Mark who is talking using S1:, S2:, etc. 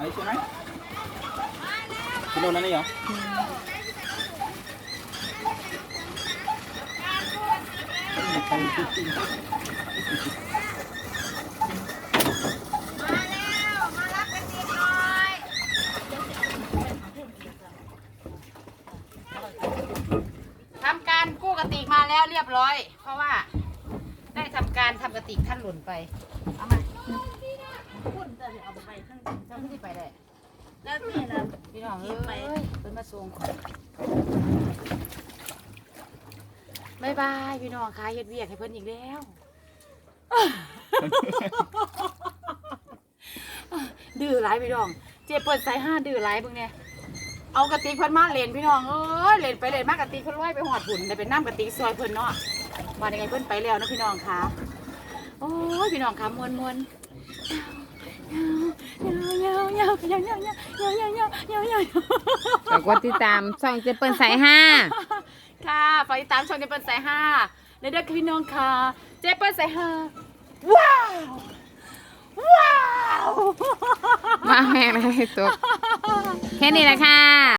S1: อันนี้ใช่ไหมกิโลนั้นเลยเหรอ
S2: มาแล้วมารับกันดีหน่อยทำการกู้กระติกมาแล้วเรียบร้อย เพราะว่า ได้ทำการทำกระติกท่านหล่นไป เอามาคุณจะเอาไปข้าง เจ้าที่ไปได้
S3: แล้วนี่นะ
S2: พี่น้องเอ้ยเป็นมาส่งบายบายพี่น้องค่ะเฮ็ดเวียกให้เพิ่นอีกแล้ว ดื้อหลายพี่น้อง เจ็บเปิดสายห้าดื้อหลายเบิ่งเนี่ยเอากระติกเพิ่นมาเล่นพี่น้องเอ้ยเล่นไปเล่นมากระติกเพิ่นลอยไปหอดหุ่นได้เป็นน้ำกระติกซอยเพิ่นเนาะมาได้ไงเพิ่นไปแล้วนะพี่น้องค่ะโอ้ยพี่น้องค่ะมวนมวนาเงาเงาเงาเงาเงาเงาเงาเงาเงาเงา
S4: ฝากกดติดตามช่องเจเปิ้ลสายห้า
S2: ค่ะฝากติดตามช่องเจเปิลสายห้าในเด็กพี่น้องค่ะเจเปิลสายห้าว้าวว้าว
S4: มาแม่ไม่ได้ตกแค่นี้แหละค่ะ